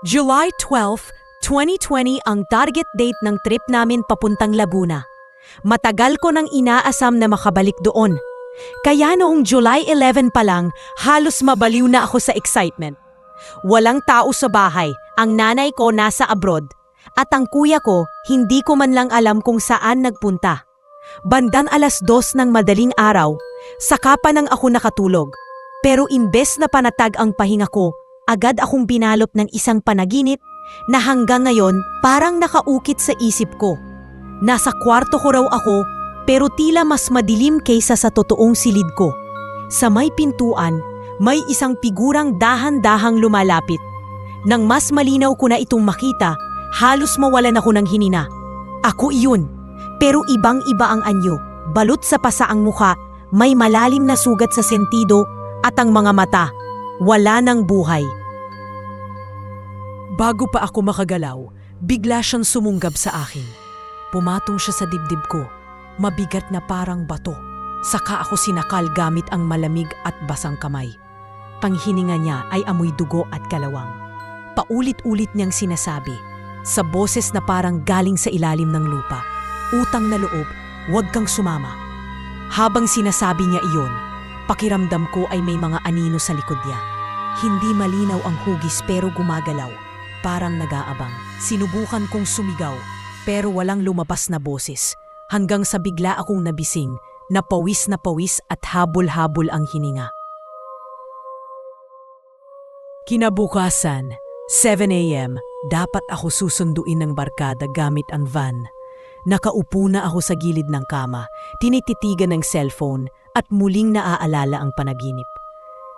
July 12, 2020 ang target date ng trip namin papuntang Laguna. Matagal ko nang inaasam na makabalik doon. Kaya noong July 11 pa lang, halos mabaliw na ako sa excitement. Walang tao sa bahay, ang nanay ko nasa abroad, at ang kuya ko hindi ko man lang alam kung saan nagpunta. Bandang alas dos ng madaling araw, saka pa nang ako nakatulog. Pero imbes na panatag ang pahinga ko, agad akong binalot ng isang panaginip na hanggang ngayon parang nakaukit sa isip ko. Nasa kwarto ko raw ako pero tila mas madilim kaysa sa totoong silid ko. Sa may pintuan, may isang figurang dahan-dahang lumalapit. Nang mas malinaw ko na itong makita, halos mawalan ako ng hinina. Ako iyon, pero ibang-iba ang anyo. Balot sa pasa ang mukha, may malalim na sugat sa sentido at ang mga mata, wala ng buhay. Bago pa ako makagalaw, bigla siyang sumunggab sa akin. Pumatong siya sa dibdib ko, mabigat na parang bato. Saka ako sinakal gamit ang malamig at basang kamay. Panghininga niya ay amoy dugo at kalawang. Paulit-ulit niyang sinasabi, sa boses na parang galing sa ilalim ng lupa, utang na loob, huwag kang sumama. Habang sinasabi niya iyon, pakiramdam ko ay may mga anino sa likod niya. Hindi malinaw ang hugis pero gumagalaw, parang nag-aabang. Sinubukan kong sumigaw, pero walang lumabas na boses. Hanggang sa bigla akong nabising, napawis na pawis at habol-habol ang hininga. Kinabukasan, 7 a.m., dapat ako susunduin ng barkada gamit ang van. Nakaupo na ako sa gilid ng kama, tinititigan ng cellphone at muling naaalala ang panaginip.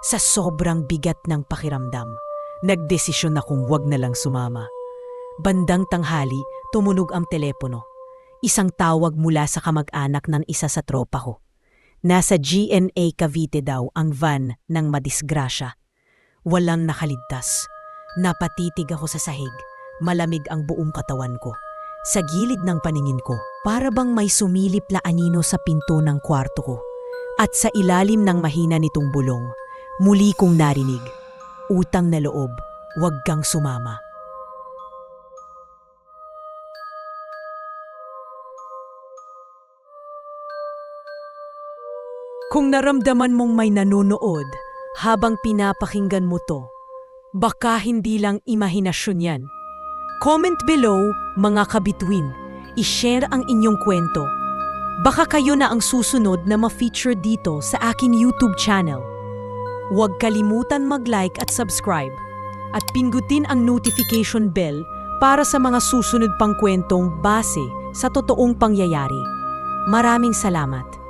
Sa sobrang bigat ng pakiramdam, nagdesisyon akong wag na lang sumama. Bandang tanghali, tumunog ang telepono. Isang tawag mula sa kamag-anak ng isa sa tropa ko. Nasa GNA Cavite daw ang van ng madisgrasya. Walang nakaligtas. Napatitig ako sa sahig. Malamig ang buong katawan ko. Sa gilid ng paningin ko, para bang may sumilip na anino sa pinto ng kwarto ko. At sa ilalim ng mahina nitong bulong, muli kong narinig, utang na loob, huwag kang sumama. Kung naramdaman mong may nanonood habang pinapakinggan mo to, baka hindi lang imahinasyon yan. Comment below, mga kabituin. I-share ang inyong kwento. Baka kayo na ang susunod na ma-feature dito sa akin YouTube channel. Huwag kalimutan mag-like at subscribe at pingutin ang notification bell para sa mga susunod pang kwentong base sa totoong pangyayari. Maraming salamat.